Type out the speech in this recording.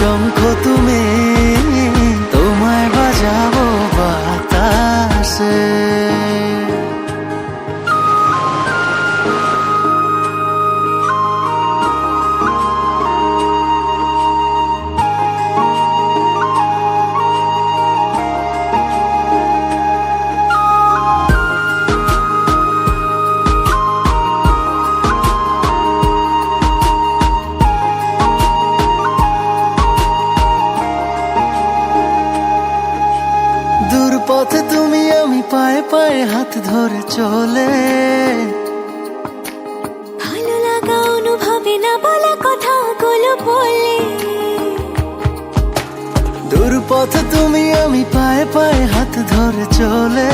শঙ্খ তুমি আমি পায়ে পায়ে হাত ধরে চলে। ভালো লাগা অনুভবে না বলা কথাগুলো বলে দূর পথ তুমি আমি পায়ে পায়ে হাত ধরে চলে।